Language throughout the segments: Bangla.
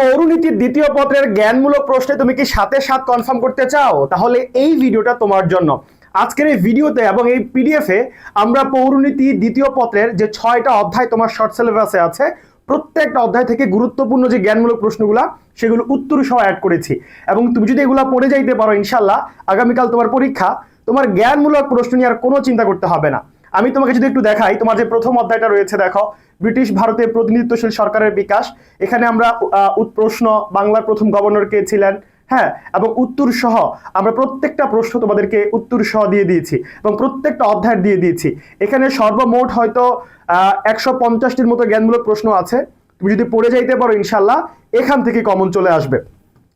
পৌরনীতির দ্বিতীয় পত্রের জ্ঞানমূলক প্রশ্নে তুমি কি সাথে সাত কনফার্ম করতে চাও? তাহলে এই ভিডিওটা তোমার জন্য। আজকের এই ভিডিওতে এবং এই পিডিএফে আমরা পৌরনীতি দ্বিতীয় পত্রের যে ছয়টা অধ্যায় তোমার শর্ট সিলেবাসে আছে, প্রত্যেকটা অধ্যায় থেকে গুরুত্বপূর্ণ যে জ্ঞানমূলক প্রশ্নগুলা, সেগুলো উত্তর সহ অ্যাড করেছি। এবং তুমি যদি এগুলা পড়ে যাইতে পারো ইনশাল্লাহ আগামীকাল তোমার পরীক্ষা, তোমার জ্ঞানমূলক প্রশ্ন নিয়ে আর কোনো চিন্তা করতে হবে না। আমি তোমাকে যদি একটু দেখাই, তোমার যে প্রথম অধ্যায়টা রয়েছে, দেখো ব্রিটিশ ভারতের প্রতিনিধিত্বশীল সরকারের বিকাশ। এখানে আমরা আহ, উত- প্রশ্ন বাংলার প্রথম গভর্নর কে ছিলেন হ্যাঁ এবং উত্তর সহ আমরা প্রত্যেকটা প্রশ্ন তোমাদেরকে উত্তর সহ দিয়ে দিয়েছি এবং প্রত্যেকটা অধ্যায় দিয়ে দিয়েছি। এখানে সর্বমোট হয়তো একশো পঞ্চাশটির মতো জ্ঞানমূলক প্রশ্ন আছে। তুমি যদি পড়ে যাইতে পারো ইনশাল্লাহ এখান থেকে কমন চলে আসবে।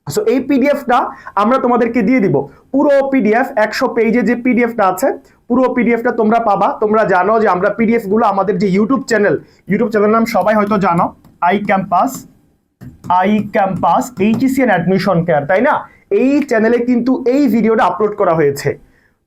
সো এই পিডিএফটা আমরা তোমাদেরকে দিয়ে দিব। পুরো পিডিএফ একশো পেজে যে পিডিএফটা আছে পুরো পিডিএফটা তোমরা পাবা। তোমরা জানো যে আমরা পিডিএফগুলো আমাদের যে ইউটিউব চ্যানেল ইউটিউব চ্যানেল নাম সবাই হয়তো জানো। I campus I campus HSC and admission care তাই না? এই চ্যানেলে কিন্তু এই ভিডিওটা আপলোড করা হয়েছে।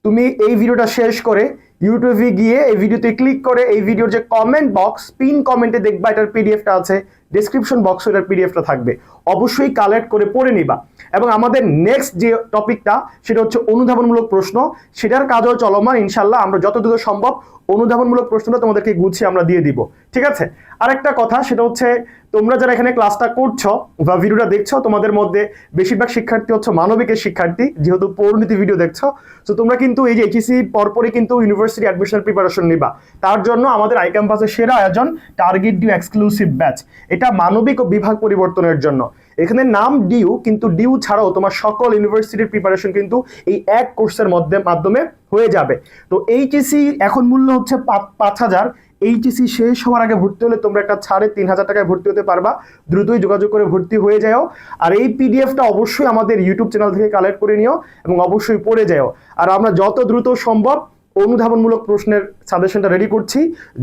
তুমি এই ভিডিওটা শেষ করে ইউটিউবে গিয়ে এই ভিডিওতে ক্লিক করে এই ভিডিওর যে কমেন্ট বক্স পিন কমেন্টে দেখবা এটার পিডিএফটা আছে। ডেসক্রিপশন বক্সে এটার পিডিএফটা থাকবে। অবশ্যই কালেক্ট করে পড়ে নিবা। এবং আমাদের নেক্সট যে টপিকটা সেটা হচ্ছে অনুধাবনমূলক প্রশ্ন। সেটার কাজও চলমান ইনশাল্লাহ আমরা যত দ্রুত সম্ভব অনুধাবনমূলক প্রশ্নটা তোমাদেরকে গুছিয়ে আমরা দিয়ে দিব। ঠিক আছে? আরেকটা কথা, সেটা হচ্ছে তোমরা যারা এখানে ক্লাসটা করছ বা ভিডিওটা দেখছ, তোমাদের মধ্যে বেশিরভাগ শিক্ষার্থী হচ্ছে মানবিকের শিক্ষার্থী, যেহেতু পৌরনীতি ভিডিও দেখছ। তো তোমরা কিন্তু এই যে এইচএসি পরপরই কিন্তু ইউনিভার্সিটি অ্যাডমিশন প্রিপারেশন নিবা। তার জন্য আমাদের আই ক্যাম্পাসের সেরা আয়োজন টার্গেট ডিউ এক্সক্লুসিভ ব্যাচ এটা মানবিক ও বিভাগ পরিবর্তনের জন্য। এখানে নাম ডিউ কিন্তু ডিউ ছাড়াও তোমার সকল ইউনিভার্সিটির প্রিপারেশন কিন্তু এই এক কোর্সের মধ্যে মাধ্যমে হয়ে যাবে। তো এইচএসি এখন মূল্য হচ্ছে পাঁচ হাজার। এইচএসি শেষ হওয়ার আগে ভর্তি হলে তোমরা একটা ছাড়ে তিন হাজার টাকায় ভর্তি হতে পারবা। দ্রুতই যোগাযোগ করে ভর্তি হয়ে যাও। আর এই পিডিএফটা অবশ্যই আমাদের ইউটিউব চ্যানেল থেকে কালেক্ট করে নিও এবং অবশ্যই পড়ে যাও। আর আমরা যত দ্রুত সম্ভব অনুধাবনমূলক প্রশ্নের সাজেশনটা রেডি করছি।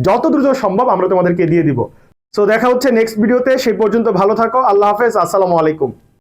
যত দ্রুত সম্ভব আমরা তোমাদেরকে দিয়ে দিব। সো দেখা হচ্ছে নেক্সট ভিডিওতে সেই পর্যন্ত ভালো থাকো আল্লাহ হাফেজ আসসালামু আলাইকুম।